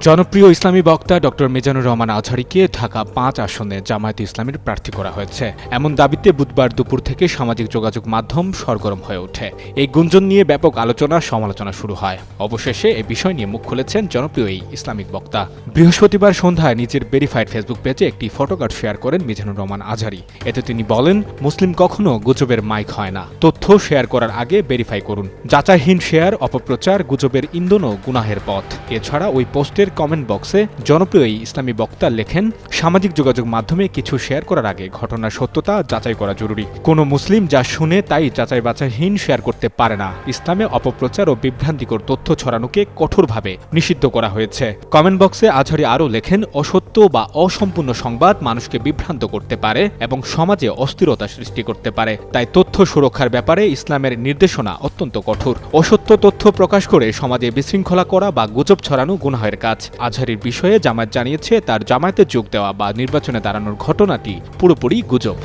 জনপ্রিয় ইসলামী বক্তা ডক্টর মিজানুর রহমান আজহারিকে ঢাকা পাঁচ আসনে জামায়াতে ইসলামের প্রার্থী করা হয়েছে। এমন দাবিতে বুধবার দুপুর থেকে সামাজিক যোগাযোগ মাধ্যম সরগরম হয়ে ওঠে। এই গুঞ্জন নিয়ে ব্যাপক আলোচনা, সমালোচনা শুরু হয়। অবশেষে এ বিষয় নিয়ে মুখ খুলেছেন জনপ্রিয় এই ইসলামিক বক্তা। বৃহস্পতিবার সন্ধ্যায় নিজের ভেরিফাইড ফেসবুক পেজে একটি ফটোকার্ড শেয়ার করেন মিজানুর রহমান আজহারি। এতে তিনি বলেন, মুসলিম কখনো গুজবের মাইক হয় না। তথ্য শেয়ার করার আগে ভেরিফাই করুন। যাচাইহীন শেয়ার অপপ্রচার, গুজবের ইন্ধনও গুনাহের পথ। এছাড়া ওই পোস্টের কমেন্ট বক্সে জনপ্রিয় এই ইসলামী বক্তা লেখেন, সামাজিক যোগাযোগ মাধ্যমে কিছু শেয়ার করার আগে ঘটনার সত্যতা যাচাই করা জরুরি। কোনো মুসলিম যা শুনে তাই যাচাই বাছাইহীন শেয়ার করতে পারে না। ইসলামে অপপ্রচার ও বিভ্রান্তিকর তথ্য ছড়ানোকে কঠোরভাবে নিষিদ্ধ করা হয়েছে। কমেন্ট বক্সে আজহারি আরও লেখেন, অসত্য বা অসম্পূর্ণ সংবাদ মানুষকে বিভ্রান্ত করতে পারে এবং সমাজে অস্থিরতা সৃষ্টি করতে পারে। তাই তথ্য সুরক্ষার ব্যাপারে ইসলামের নির্দেশনা অত্যন্ত কঠোর। অসত্য তথ্য প্রকাশ করে সমাজে বিশৃঙ্খলা করা বা গুজব ছড়ানো গুনাহের কাজ আজহারির বিষয়ে জামায়াত জানিয়েছে, তার জামায়াতে যোগ দেওয়া বা নির্বাচনে দাঁড়ানোর ঘটনাটি পুরোপুরি গুজব।